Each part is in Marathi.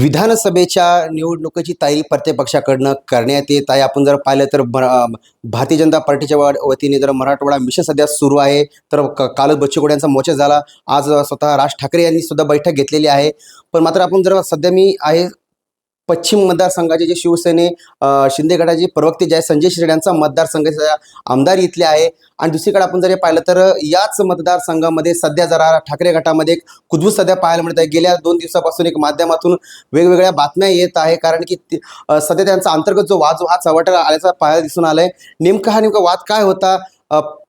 विधानसभेच्या निवडणुकीची तयारी प्रत्येक पक्षाकडनं करण्यात येत आहे. आपण जर पाहिलं तर भारतीय जनता पार्टीच्या वतीने जर मराठवाडा मिशन सध्या सुरू आहे तर कालच बच्चू यांचा मोर्चा झाला. आज स्वतः राज ठाकरे यांनी सुद्धा बैठक घेतलेली आहे. पण मात्र आपण जर सध्या मी आहे पश्चिम मतदारसंघाचे जे शिवसेने शिंदे गटाचे प्रवक्ते जे आहे संजय शिरड यांचा मतदारसंघाचा आमदार इथले आहे. आणि दुसरीकडे आपण जर हे पाहिलं तर याच मतदारसंघामध्ये सध्या जरा ठाकरे गटामध्ये एक कुजबूज सध्या पाहायला मिळत आहे. गेल्या दोन दिवसापासून एक माध्यमातून वेगवेगळ्या बातम्या येत आहे. कारण की ते- सध्या त्यांचा अंतर्गत जो वाद जो हा चव्हाट्याला आल्याचा पाहायला दिसून आलाय. नेमका हा नेमका वाद काय होता?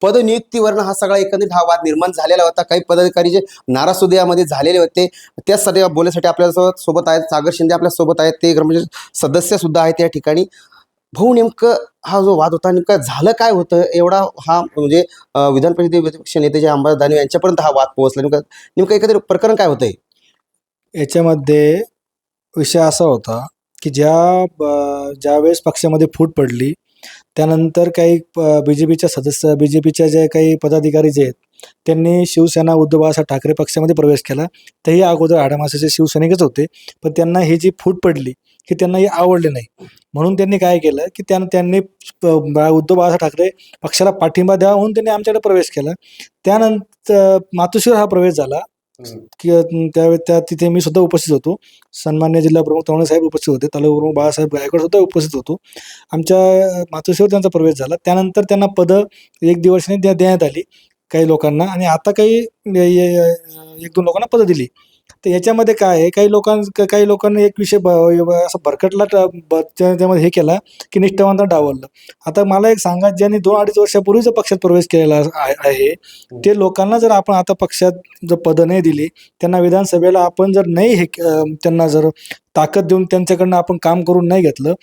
पदनियुक्तीवरनं हा सगळा एकंदरीत हा वाद निर्माण झालेला होता. काही पदाधिकारी जे नाराज सुद्धा यामध्ये झालेले होते त्याच बोलण्यासाठी आपल्यासोबत सोबत आहेत. सागर शिंदे आपल्यासोबत आहेत. ते म्हणजे ग्रामपंचायत सदस्यसुद्धा आहेत या ठिकाणी. भाऊ नेमकं हा जो वाद होता नेमका झालं काय होतं? एवढा हा म्हणजे विधान परिषदे विपक्ष नेते जे अंबादास दानवे यांच्यापर्यंत हा वाद पोहोचला. नेमकं नेमकं एकंदरीत प्रकरण काय होतंय? याच्यामध्ये विषय असा होता की ज्या ब- ज्यावेळेस पक्षामध्ये फूट पडली त्यानंतर काही बी जे पीच्या सदस्य बी जे पीच्या जे काही पदाधिकारी जे आहेत त्यांनी शिवसेना उद्धव बाळासाहेब ठाकरे पक्षामध्ये प्रवेश केला. तेही अगोदर आडामासाचे शिवसैनिकच होते. पण त्यांना ही जी फूट पडली की त्यांना हे आवडले नाही. म्हणून त्यांनी काय केलं की त्यां त्यांनी प- बा- उद्धव बाळासाहेब ठाकरे पक्षाला पाठिंबा द्यावा म्हणून त्यांनी आमच्याकडे प्रवेश केला. त्यानंतर मातोश्रीवर हा प्रवेश झाला. की अं, त्या तिथे मी सुद्धा उपस्थित होतो. सन्मान्य जिल्हा प्रमुख तवणे साहेब उपस्थित होते. तालुका प्रमुख बाळासाहेब गायकवाड सुद्धा उपस्थित होतो. आमच्या मातोश्रीवर त्यांचा प्रवेश झाला. त्यानंतर त्यांना पदं एक दिवसाने द्या देण्यात आली काही लोकांना. आणि आता काही एक दोन लोकांना पदं दिली. तर याच्यामध्ये काय आहे काही लोकां काही लोकांनी एक विषय ब- असं भरकटला त्यामध्ये हे केला की निष्ठावंत डावललं. आता मला एक सांगा ज्यांनी दोन अडीच वर्षापूर्वीच पक्षात प्रवेश केलेला आहे ते लोकांना जर आपण आता पक्षात जर पदं नाही दिली त्यांना विधानसभेला आपण जर नाही हे त्यांना जर ताकद देऊन त्यांच्याकडनं आपण काम करून नाही घेतलं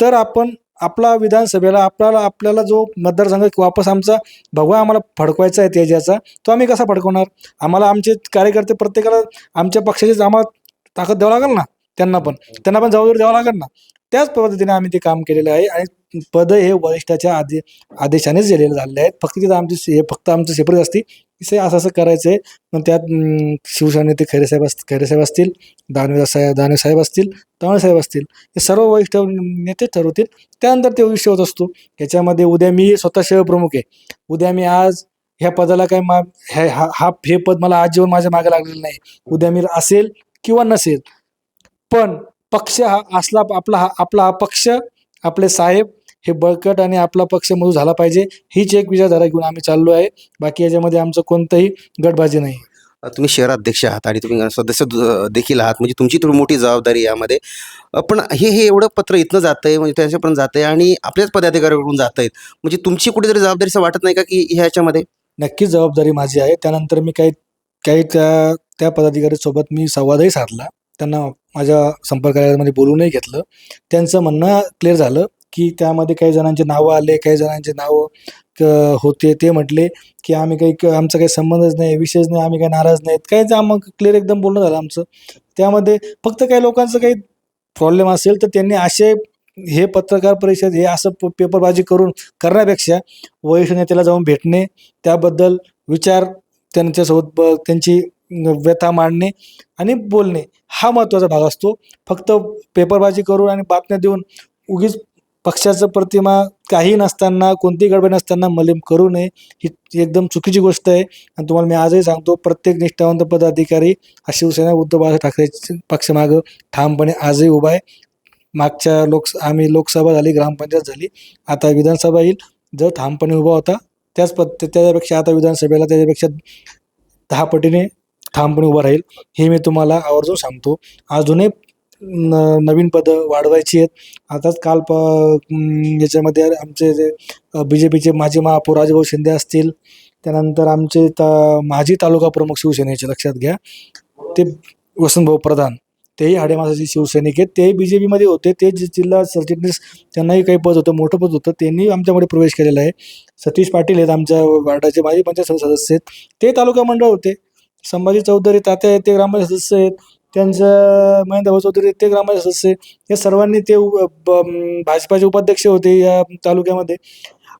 तर आपण आपला विधानसभेला आपल्याला आपल्याला जो मतदारसंघ वापस आमचा भगवा आम्हाला फडकवायचा आहे तेजाचा तो आम्ही कसा फडकवणार? आम्हाला आमचे कार्यकर्ते प्रत्येकाला आमच्या पक्षाचीच आम्हाला ताकद द्यावं लागेल ना? त्यांना पण. त्यांना पण जबाबदारी द्यावं लागेल ना? त्याच पद्धतीने आम्ही ते काम केलेलं आहे आणि पद हे वरिष्ठाच्या आदे आदेशानेच दिलेले झालेले आहेत. फक्त तिथं आमची हे फक्त आमचं सेपरेट असते की असं असं करायचं आहे पण त्यात अं, शिवसेनेते खैरेसाहेब अस खैरेसाहेब असतील दानवे साहेब दानवे साहेब असतील तवणे साहेब असतील हे सर्व वरिष्ठ नेते ठरवतील. त्यानंतर ते विषय होत असतो. याच्यामध्ये उद्या मी स्वतः शहर प्रमुख आहे. उद्या मी आज ह्या पदाला काय मा हा हा- हे पद मला आज जीवन माझ्या मागे लागलेलं नाही. उद्या मी असेल किंवा नसेल. पण पक्ष हा असला आपला हा आपला हा पक्ष आपले साहेब हे बळकट आणि आपला पक्ष मजबूत झाला पाहिजे हीच एक विचारधारा घेऊन आम्ही चाललो आहे. बाकी याच्यामध्ये आमचं कोणतंही गटबाजी नाही. तुम्ही शहराध्यक्ष आहात आणि तुम्ही सदस्य देखील आहात म्हणजे तुमची थोडी मोठी जबाबदारी यामध्ये. पण हे हे एवढं पत्र इथनं जातंय म्हणजे त्यांच्यापर्यंत जातंय आणि आपल्याच पदाधिकाऱ्याकडून जात आहेत म्हणजे तुमची कुठेतरी जबाबदारी असं वाटत नाही का की ह्याच्यामध्ये? नक्कीच जबाबदारी माझी आहे. त्यानंतर मी काही काही त्या त्या पदाधिकाऱ्यांसोबत मी संवादही साधला. त्यांना माझ्या संपर्कालयामध्ये बोलूनही घेतलं. त्यांचं म्हणणं क्लिअर झालं. की त्यामध्ये काही जणांचे नावं आले काही जणांचे नावं क- होते. ते म्हटले की आम्ही काही क- आमचा काही संबंधच नाही विषयच नाही आम्ही काही नाराज नाहीत. काही जा मग क्लिअर एकदम बोलणं झालं आमचं. त्यामध्ये फक्त काही लोकांचं काही प्रॉब्लेम असेल तर त्यांनी असे हे पत्रकार परिषद हे असं प- पेपरबाजी करून करण्यापेक्षा वरिष्ठ नेत्याला जाऊन भेटणे त्याबद्दल विचार त्यांच्यासोबत ब त्यांची व्यथा मांडणे आणि बोलणे हा महत्त्वाचा भाग असतो. फक्त पेपरबाजी करून आणि बातम्या देऊन उगीच पक्षाचं प्रतिमा काही नसताना कोणतीही गडबड नसताना मलिम करू नये. ही एकदम चुकीची गोष्ट आहे. आणि तुम्हाला मी आजही सांगतो प्रत्येक निष्ठावंत पदाधिकारी हा शिवसेना उद्धव बाळासाहेब ठाकरे पक्षमागं ठामपणे आजही उभा आहे. मागच्या लोक आम्ही लोकसभा झाली ग्रामपंचायत झाली आता विधानसभा येईल. जर ठामपणे उभा होता त्याच पद त्याच्यापेक्षा आता विधानसभेला त्याच्यापेक्षा दहा पटीने ठामपणे उभा राहील. हे मी तुम्हाला आवर्जून सांगतो. अजूनही न नवीन पदं वाढवायची आहेत. आताच काल प याच्यामध्ये आमचे जे बी जे पीचे माजी महापौर राजभाऊ शिंदे असतील त्यानंतर आमचे त माजी तालुका प्रमुख शिवसेनेचे लक्षात घ्या. ते वसंतभाऊ प्रधान तेही हाडेमासाचे शिवसैनिक आहेत. तेही बी जे पीमध्ये होते. ते जिल्हा सरचिटणीस त्यांनाही काही पद होतं मोठं पद होतं. त्यांनी आमच्यामध्ये प्रवेश केलेला आहे. सतीश पाटील आहेत आमच्या वार्डाचे माजी पंचायत सदस्य आहेत. ते तालुका मंडळ होते. संभाजी चौधरी तात्या आहेत ते ग्रामपंचायत सदस्य आहेत. त्यांचं महेंद्र भाऊ चौधरी ते ग्रामपंचायत सदस्य हे सर्वांनी ते भाजपाचे उपाध्यक्ष होते या तालुक्यामध्ये.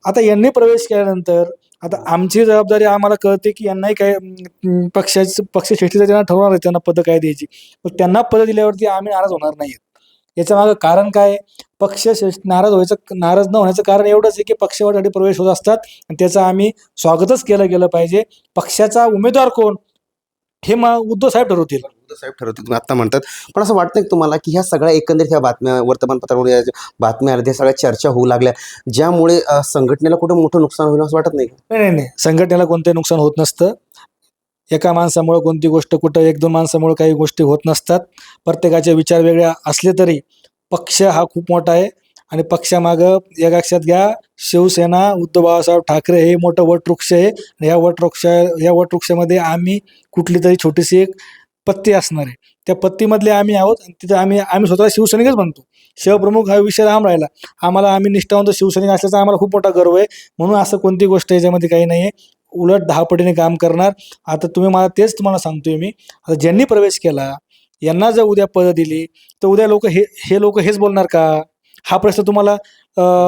आता यांनी प्रवेश केल्यानंतर आता आमची जबाबदारी आम्हाला कळते की यांनाही काय अं, पक्ष पक्षश्रेष्ठीचं त्यांना ठरवणार आहे त्यांना पदं काय द्यायची. पण त्यांना पदं दिल्यावरती आम्ही नाराज होणार नाहीत याच्या मागं कारण काय? पक्ष नाराज व्हायचं नाराज न होण्याचं कारण एवढंच आहे की पक्षवाढीसाठी प्रवेश होत असतात आणि त्याचं आम्ही स्वागतच केलं गेलं पाहिजे. पक्षाचा उमेदवार कोण? हे मग उद्धव साहेब ठरवतील. उद्धव साहेब ठरवतील तुम्ही आत्ता म्हणतात. पण असं वाटतं की तुम्हाला की ह्या सगळ्या एकंदरीत ह्या बातम्या वर्तमानपत्रावर या बातम्या आल्या त्या सगळ्या चर्चा होऊ लागल्या ज्यामुळे संघटनेला कुठं मोठं नुकसान होईल असं वाटत नाही नाही नाही संघटनेला कोणतंही नुकसान होत नसतं. एका माणसामुळं कोणती गोष्ट कुठं एक दोन माणसामुळं काही गोष्टी होत नसतात. प्रत्येकाचे विचार वेगळे असले तरी पक्ष हा खूप मोठा आहे. आणि पक्षामागं या लक्षात घ्या शिवसेना उद्धव बाळासाहेब ठाकरे हे मोठं वटवृक्ष आहे. आणि या वटवृक्ष या वटवृक्षामध्ये आम्ही कुठली तरी छोटीशी एक पत्ती असणार आहे. त्या पत्तीमधले आम्ही आहोत आणि तिथं आम्ही आम्ही स्वतः शिवसैनिकच म्हणतो शिवप्रमुख हा विषय राम राहिला. आम्हाला आम्ही निष्ठावंत शिवसैनिक असल्याचा आम्हाला खूप मोठा गर्व आहे. म्हणून असं कोणती गोष्ट याच्यामध्ये काही नाही आहे उलट दहापटीने काम करणार. आता तुम्ही मला तेच तुम्हाला सांगतोय मी. आता ज्यांनी प्रवेश केला यांना जर उद्या पदं दिली तर उद्या लोक हे हे लोक हेच बोलणार का? हा प्रश्न तुम्हाला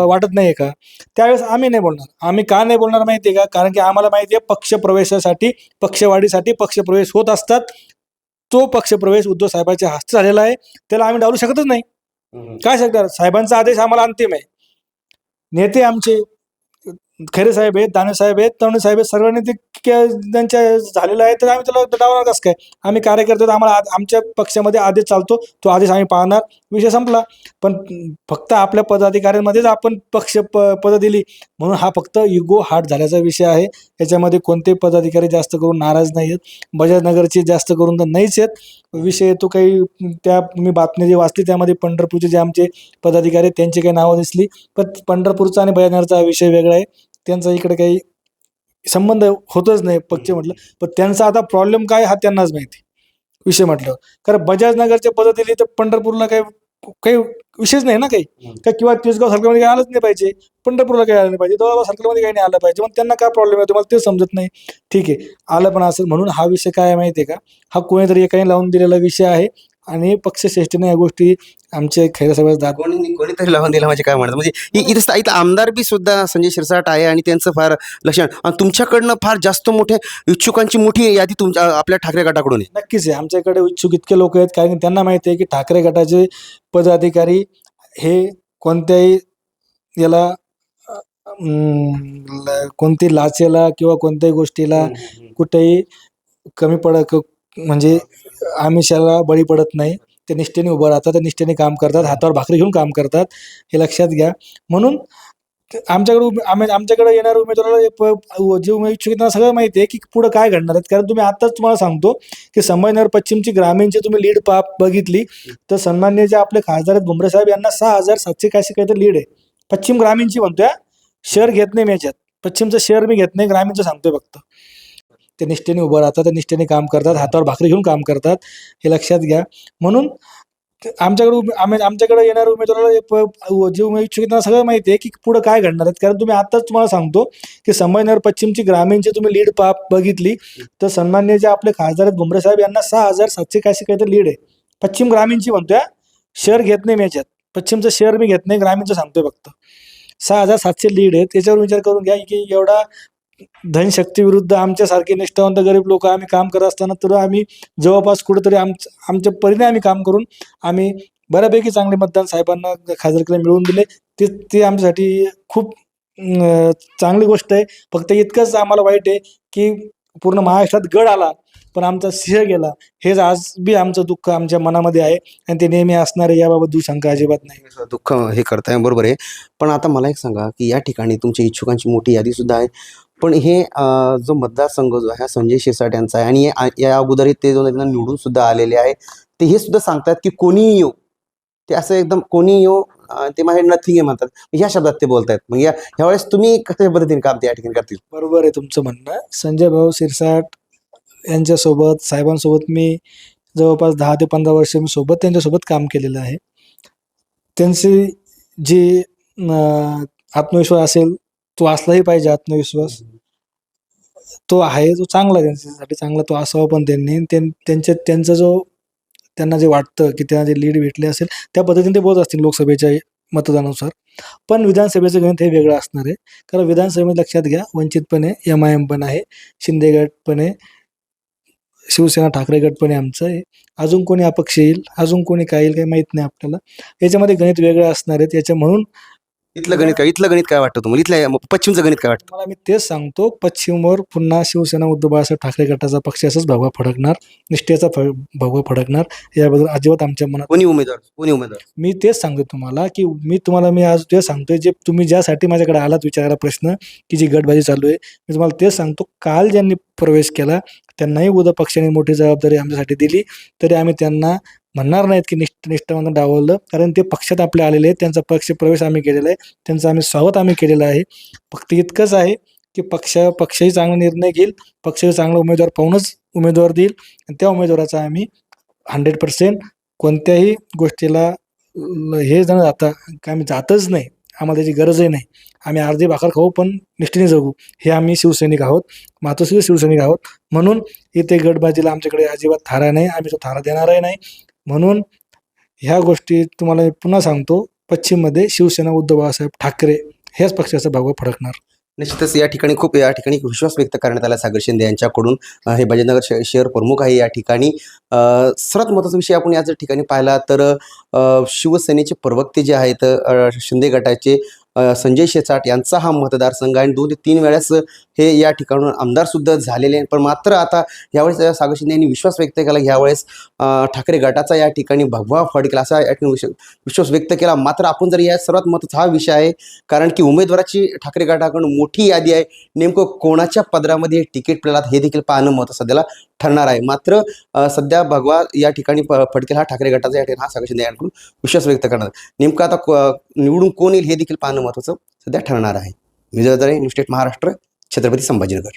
वाटत नाही आहे का? त्यावेळेस आम्ही नाही बोलणार. आम्ही का नाही बोलणार माहिती आहे का? कारण की आम्हाला माहिती आहे पक्ष प्रवेशासाठी पक्षवाढीसाठी पक्षप्रवेश होत असतात. तो पक्षप्रवेश उद्धव साहेबांच्या हस्ते झालेला आहे. त्याला आम्ही डावलू शकतच नाही. काय शकणार साहेबांचा आदेश आम्हाला अंतिम आहे. नेते आमचे खरे साहेब आहेत दानवे साहेब आहेत तवणे साहेब आहेत सर्वांनी ते त्यांच्या झालेलं आहे तर आम्ही त्याला डावणार कसं काय? आम्ही कार्यकर्ते आम्हाला आ- आमच्या पक्षामध्ये आदेश चालतो तो आदेश आम्ही पाळणार. विषय संपला. पण फक्त आपल्या पदाधिकाऱ्यांमध्येच आपण पक्ष प पदं दिली. म्हणून हा फक्त युगो हार्ट झाल्याचा विषय आहे. याच्यामध्ये कोणते पदाधिकारी जास्त करून नाराज नाही आहेत बजाजनगरचे जास्त करून तर नाहीच आहेत. विषय तो काही त्या मी बातमी जी वाचली त्यामध्ये पंढरपूरचे जे आमचे पदाधिकारी आहेत त्यांची काही नावं दिसली. पण पंढरपूरचा आणि बजाजनगरचा विषय वेगळा आहे. त्यांचा इकडे काही संबंध होतच नाही पक्ष म्हटलं. पण त्यांचा आता प्रॉब्लेम काय हा त्यांनाच माहिती. विषय म्हटलं. कारण बजाजनगरच्या पदं दिली तर पंढरपूरला काही काही विषयच नाही ना काही. का किंवा तिसगाव सर्कलमध्ये काही आलंच नाही पाहिजे. पंढरपूरला काही आलं नाही पाहिजे. जवळपास सर्कलमध्ये काही नाही आलं पाहिजे. मग त्यांना काय प्रॉब्लेम आहे? तुम्हाला ते समजत नाही. ठीक आहे. आलं पण असेल म्हणून हा विषय काय आहे माहिती आहे का? हा कोणीतरी एकाने लावून दिलेला विषय आहे. आणि पक्षश्रेष्ठीने या गोष्टी आमचे खैरसाहेब दाद. कोणी कोणीतरी लावून दिला म्हणजे काय म्हणतात? म्हणजे इ- इथं इथं आमदार बी सुद्धा संजय शिरसाट आहे आणि त्यांचं फार लक्षण. आणि तुमच्याकडनं फार जास्त मोठे इच्छुकांची मोठी यादी तुमच्या आपल्या ठाकरे गटाकडून आहे. नक्कीच आहे. आमच्याकडे इच्छुक इतके लोक आहेत कारण की त्यांना माहिती आहे की ठाकरे गटाचे पदाधिकारी हे कोणत्याही याला अं, ल- कोणती लाचेला किंवा कोणत्याही गोष्टीला कुठेही कमी पड क- म्हणजे आमिषाला बळी पडत नाही. ते निष्ठेने उभं राहतात ते निष्ठेने काम करतात हातावर भाकरी घेऊन काम करतात. हे लक्षात घ्या. म्हणून आमच्याकडे उमे- आम्ही आमच्याकडे येणाऱ्या उमेदवाराला प- जे उमेद इच्छुक त्यांना सगळं माहिती आहे की पुढं काय घडणार आहेत. कारण तुम्ही आत्ताच तुम्हाला सांगतो की संभाजीनगर पश्चिमची ग्रामीणची तुम्ही लीड पा बघितली तर सन्मान्य जे आपले खासदार आहेत भुमरे साहेब यांना सहा हजार सातशे काहीशे काहीतरी लीड आहे. पश्चिम ग्रामीणची म्हणतोय शहर घेत नाही मी याच्यात. पश्चिमचं शहर मी घेत नाही ग्रामीणचं सांगतोय फक्त. ते निष्ठेने उभं राहतात ते निष्ठेने काम करतात हातावर भाकरी घेऊन काम करतात. हे लक्षात घ्या. म्हणून आमच्याकडे उमे- आम्ही आमच्याकडे येणाऱ्या उमेदवाराला प- जे उमेद इच्छुक त्यांना सगळं माहिती आहे की पुढं काय घडणार आहेत. कारण तुम्ही आताच तुम्हाला सांगतो की संभाजीनगर पश्चिमची ग्रामीणची तुम्ही लीड पा बघितली तर सन्मान्य जे आपले खासदार आहेत भुमरे साहेब यांना सहा हजार सातशे काहीशी काहीतरी लीड आहे. पश्चिम ग्रामीणची म्हणतोय शेअर शहर घेत नाही मी याच्यात. पश्चिमचं शहर मी घेत नाही ग्रामीणचं सांगतोय फक्त. सहा हजार सातशे लीड आहे त्याच्यावर विचार करून घ्या की एवढा धनशक्ती विरुद्ध आमच्यासारखे निष्ठावंत गरीब लोक आम्ही काम करत असताना तर आम्ही जवळपास कुठेतरी आम आमच्या परीने आम्ही काम करून आम्ही बऱ्यापैकी चांगले मतदान साहेबांना खासदारकीला मिळवून दिले. ते ते आमच्यासाठी खूप चांगली गोष्ट आहे. फक्त इतकंच आम्हाला वाईट आहे की पूर्ण महाराष्ट्रात गड आला पण आमचा सिंह गेला. हेच आज बी आमचं दुःख आमच्या मनामध्ये आहे आणि ते नेहमी असणार आहे याबाबत दुशंका अजिबात नाही. दुःख हे करताय बरोबर आहे. पण आता मला एक सांगा की या ठिकाणी तुमच्या इच्छुकांची मोठी यादी सुद्धा आहे. पण हे जो मतदारसंघ जो आहे हा संजय शिरसाट यांचा आहे आणि या- या अगोदर ते जो त्यांना निवडून सुद्धा आलेले आहे. ते हे सुद्धा सांगतात की कोणीही येऊ. ते असं एकदम कोणी येऊ ते माझे नथिंग आहे म्हणतात ह्या शब्दात ते बोलतायत. मग या ह्यावेळेस तुम्ही कशा पद्धतीने काम त्या ठिकाणी करतील? बरोबर आहे तुमचं म्हणणं. संजय भाऊ शिरसाट यांच्यासोबत साहेबांसोबत मी जवळपास दहा ते पंधरा वर्ष मी सोबत त्यांच्यासोबत काम केलेलं आहे. त्यांची जी आत्मविश्वास असेल तो असलाही पाहिजे आत्मविश्वास. तो आहे तो चांगला त्यांच्यासाठी चांगला तो असावा पण त्यांनी. त्यां- त्यांच्या त्यांचा जो त्यांना जे वाटतं की त्यांना जे लीड भेटले असेल त्या पद्धतीने ते बोलत असतील लोकसभेच्या मतदानानुसार. पण विधानसभेचं गणित हे वेगळं असणार आहे. कारण विधानसभेमध्ये लक्षात घ्या वंचित पण आहे एम आय एम पण आहे शिंदे गट पण आहे शिवसेना ठाकरे गट पण आहे आमचं आहे. अजून कोणी अपक्ष येईल अजून कोणी काय येईल काही माहीत नाही आपल्याला. याच्यामध्ये गणित वेगळं असणार आहे. याच्या म्हणून इथलं गणित काय? इथलं गणित काय वाटतं तुम्हाला? इथल्या पश्चिमचं गणित काय वाटतं? मला मी तेच सांगतो पश्चिमवर पुन्हा शिवसेना उद्धव बाळासाहेब ठाकरे गटाचा पक्ष असंच भगवा फडकणार निष्ठेचा फ भगवा फडकणार. याबद्दल अजिबात आमच्या मनात कोणी उमेदवार? कोणी उमेदवार? मी तेच सांगतो तुम्हाला की मी तुम्हाला मी आज ते सांगतोय जे तुम्ही ज्यासाठी माझ्याकडे आलात विचारायला प्रश्न की जी गटबाजी चालू आहे मी तुम्हाला तेच सांगतो. काल ज्यांनी प्रवेश केला त्यांनाही उद्या पक्षाने मोठी जबाबदारी आमच्यासाठी दिली तरी आम्ही त्यांना म्हणणार नाहीत की निष्ठ निष्ठावंत डावललं कारण ते पक्षात आपले आलेले आहेत. त्यांचा पक्ष प्रवेश आम्ही केलेला आहे. त्यांचं आम्ही स्वागत आम्ही केलेलं आहे. फक्त इतकंच आहे की पक्ष पक्षही चांगला निर्णय घेईल. पक्षही चांगला उमेदवार पाहूनच उमेदवार देईल. आणि त्या उमेदवाराचा आम्ही हंड्रेड पर्सेंट कोणत्याही गोष्टीला हे जण जाता का आम्ही जातच नाही. आम्हाला त्याची गरजही नाही. आम्ही अर्धी भाकर खाऊ पण निष्ठेने जगू. हे आम्ही शिवसैनिक आहोत. मातोश्री शिवसैनिक आहोत. म्हणून इथे गटबाजीला आमच्याकडे अजिबात थारा नाही. आम्ही तो थारा देणारही नाही. म्हणून ह्या गोष्टी तुम्हाला मी पुन्हा सांगतो. पश्चिममध्ये शिवसेना उद्धव बाळासाहेब ठाकरे ह्याच पक्षाचा भगवा फडकणार. निश्चितच या ठिकाणी खूप या ठिकाणी विश्वास व्यक्त करण्यात आला सागर शिंदे यांच्याकडून. हे भजनगर श- शहर प्रमुख आहे या ठिकाणी. सर्वात महत्त्वाचा विषय आपण याच ठिकाणी पाहिला तर शिवसेनेचे प्रवक्ते जे आहेत शिंदे गटाचे संजय शेचाट यांचा हा मतदारसंघ आहे. आणि दोन ते तीन वेळेस हे या ठिकाणून आमदारसुद्धा झालेले आहेत. पण मात्र आता यावेळेस सागर शिंदे यांनी विश्वास व्यक्त केला. यावेळेस ठाकरे गटाचा या ठिकाणी भगवा फडकेला असा या ठिकाणी विश्वास व्यक्त केला. मात्र आपण जर या सर्वात महत्त्वाचा हा विषय आहे कारण की उमेदवाराची ठाकरे गटाकडून मोठी यादी आहे. नेमकं कोणाच्या पदरामध्ये हे तिकीट मिळालं हे देखील पाहणं महत्त्व सध्याला ठरणार आहे. मात्र सध्या भगवा या ठिकाणी प- फडकेल हा ठाकरे गटाचा या ठिकाणी हा सागर शिंदे यांकडून विश्वास व्यक्त करणार. नेमकं आता निवडून कोण येईल हे देखील पाहणं महत्त्वाचं सध्या ठरणार आहे. Vijay news state Maharashtra Chhatrapati Sambhajinagar.